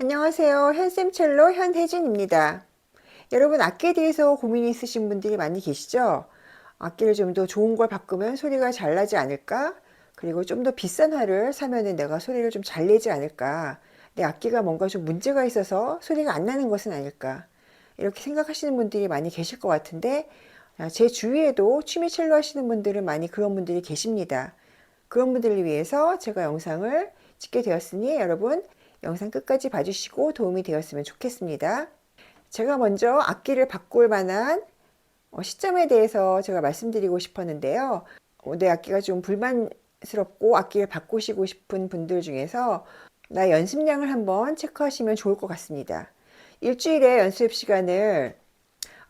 안녕하세요. 현쌤첼로 현혜진입니다. 여러분 악기에 대해서 고민이 있으신 분들이 많이 계시죠? 악기를 좀 더 좋은 걸 바꾸면 소리가 잘 나지 않을까? 그리고 좀 더 비싼 화를 사면은 내가 소리를 좀 잘 내지 않을까? 내 악기가 뭔가 좀 문제가 있어서 소리가 안 나는 것은 아닐까? 이렇게 생각하시는 분들이 많이 계실 것 같은데 아, 제 주위에도 취미 첼로 하시는 분들은 많이 그런 분들이 계십니다. 그런 분들을 위해서 제가 영상을 찍게 되었으니 여러분 영상 끝까지 봐주시고 도움이 되었으면 좋겠습니다. 제가 먼저 악기를 바꿀 만한 어, 시점에 대해서 제가 말씀드리고 싶었는데요. 어, 내 악기가 좀 불만스럽고 악기를 바꾸시고 싶은 분들 중에서 나 연습량을 한번 체크하시면 좋을 것 같습니다. 일주일에 연습 시간을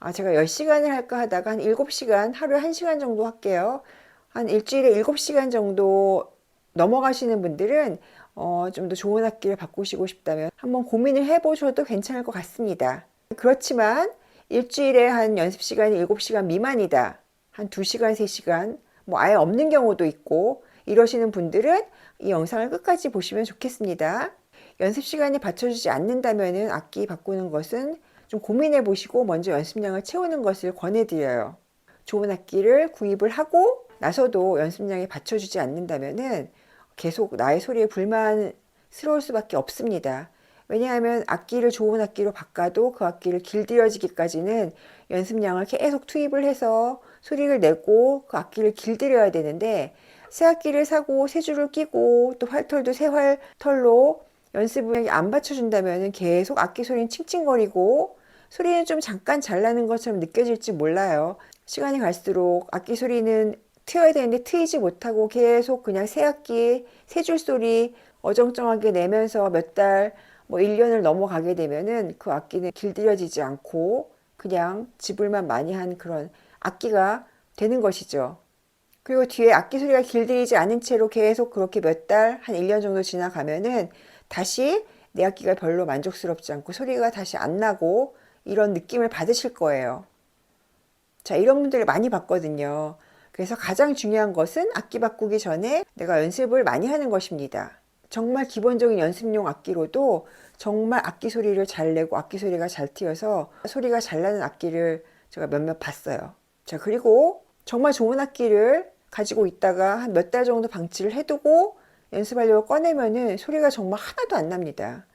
아, 제가 10시간을 할까 하다가 한 7시간, 하루에 1시간 정도 할게요. 한 일주일에 7시간 정도 넘어가시는 분들은 어, 좀 더 좋은 악기를 바꾸시고 싶다면 한번 고민을 해보셔도 괜찮을 것 같습니다. 그렇지만 일주일에 한 연습 시간이 7시간 미만이다. 한 2시간, 3시간, 뭐 아예 없는 경우도 있고 이러시는 분들은 이 영상을 끝까지 보시면 좋겠습니다. 연습 시간이 받쳐주지 않는다면 악기 바꾸는 것은 좀 고민해 보시고 먼저 연습량을 채우는 것을 권해드려요. 좋은 악기를 구입을 하고 나서도 연습량이 받쳐주지 않는다면은 계속 나의 소리에 불만스러울 수밖에 없습니다. 왜냐하면 악기를 좋은 악기로 바꿔도 그 악기를 길들여지기까지는 연습량을 계속 투입을 해서 소리를 내고 그 악기를 길들여야 되는데 새 악기를 사고 새 줄을 끼고 또 활털도 새 활털로 연습을 안 받쳐준다면 계속 악기 소리는 칭칭거리고 소리는 좀 잠깐 잘 나는 것처럼 느껴질지 몰라요. 시간이 갈수록 악기 소리는 트여야 되는데 트이지 못하고 계속 그냥 새 악기, 새줄 소리 어정쩡하게 내면서 몇 달, 뭐 1년을 넘어가게 되면은 그 악기는 길들여지지 않고 그냥 지불만 많이 한 그런 악기가 되는 것이죠. 그리고 뒤에 악기 소리가 길들이지 않은 채로 계속 그렇게 몇 달, 한 1년 정도 지나가면은 다시 내 악기가 별로 만족스럽지 않고 소리가 다시 안 나고 이런 느낌을 받으실 거예요. 자, 이런 분들을 많이 봤거든요. 그래서 가장 중요한 것은 악기 바꾸기 전에 내가 연습을 많이 하는 것입니다. 정말 기본적인 연습용 악기로도 정말 악기 소리를 잘 내고 악기 소리가 잘 튀어서 소리가 잘 나는 악기를 제가 몇몇 봤어요. 자, 그리고 정말 좋은 악기를 가지고 있다가 한 몇 달 정도 방치를 해두고 연습하려고 꺼내면은 소리가 정말 하나도 안 납니다.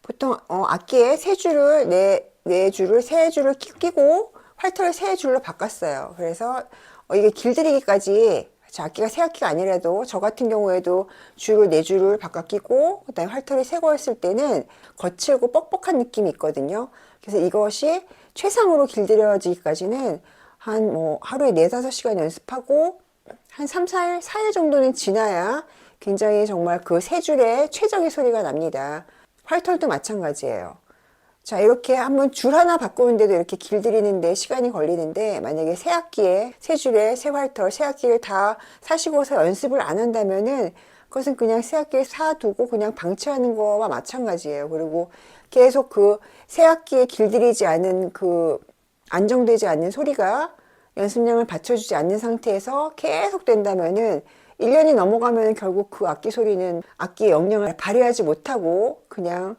보통 어, 악기에 세 줄을 네, 네 줄을 세 줄을 끼- 끼고 활터를 세 줄로 바꿨어요. 그래서 어, 이게 길들이기까지 자, 악기가 새 악기가 아니라도 저 같은 경우에도 줄을 네 줄을 바꿔 끼고 그다음에 활터를 새 거였을 때는 거칠고 뻑뻑한 느낌이 있거든요. 그래서 이것이 최상으로 길들여지기까지는 한 뭐 하루에 네 다섯 시간 연습하고 한 3, 4일, 4일 정도는 지나야 굉장히 정말 그 세 줄의 최적의 소리가 납니다. 활털도 마찬가지예요. 자, 이렇게 한번 줄 하나 바꾸는데도 이렇게 길들이는데 시간이 걸리는데 만약에 새 학기에 새 줄에 새 활털, 새 학기를 다 사시고서 연습을 안 한다면은 그것은 그냥 새 학기에 사두고 그냥 방치하는 거와 마찬가지예요. 그리고 계속 그 새 학기에 길들이지 않은 그 안정되지 않는 소리가 연습량을 받쳐주지 않는 상태에서 계속 된다면은 1년이 넘어가면 결국 그 악기 소리는 악기의 역량을 발휘하지 못하고 그냥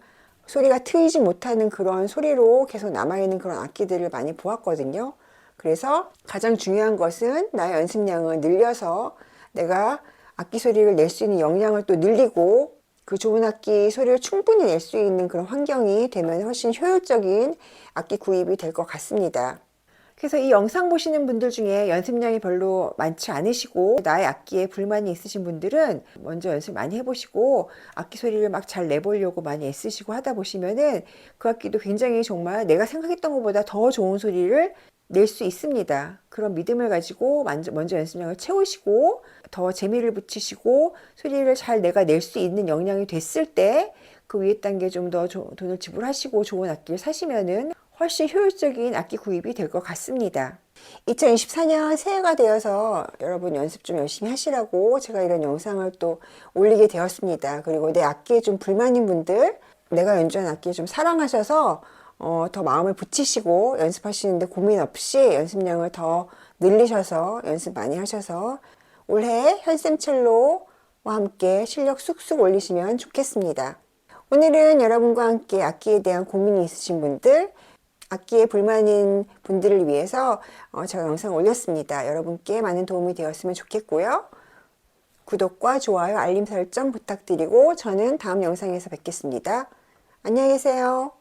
소리가 트이지 못하는 그런 소리로 계속 남아있는 그런 악기들을 많이 보았거든요. 그래서 가장 중요한 것은 나의 연습량을 늘려서 내가 악기 소리를 낼 수 있는 역량을 또 늘리고 그 좋은 악기 소리를 충분히 낼 수 있는 그런 환경이 되면 훨씬 효율적인 악기 구입이 될 것 같습니다. 그래서 이 영상 보시는 분들 중에 연습량이 별로 많지 않으시고 나의 악기에 불만이 있으신 분들은 먼저 연습 많이 해보시고 악기 소리를 막 잘 내보려고 많이 애쓰시고 하다 보시면은 그 악기도 굉장히 정말 내가 생각했던 것보다 더 좋은 소리를 낼 수 있습니다. 그런 믿음을 가지고 먼저, 연습량을 채우시고 더 재미를 붙이시고 소리를 잘 내가 낼 수 있는 역량이 됐을 때 그 위에 단계 좀 더 돈을 지불하시고 좋은 악기를 사시면은 훨씬 효율적인 악기 구입이 될 것 같습니다. 2024년 새해가 되어서 여러분 연습 좀 열심히 하시라고 제가 이런 영상을 또 올리게 되었습니다. 그리고 내 악기에 좀 불만인 분들, 내가 연주한 악기 좀 사랑하셔서 어, 더 마음을 붙이시고 연습하시는데 고민 없이 연습량을 더 늘리셔서 연습 많이 하셔서 올해 현쌤첼로와 함께 실력 쑥쑥 올리시면 좋겠습니다. 오늘은 여러분과 함께 악기에 대한 고민이 있으신 분들, 악기에 불만인 분들을 위해서 어, 제가 영상 올렸습니다. 여러분께 많은 도움이 되었으면 좋겠고요. 구독과 좋아요, 알림 설정 부탁드리고 저는 다음 영상에서 뵙겠습니다. 안녕히 계세요.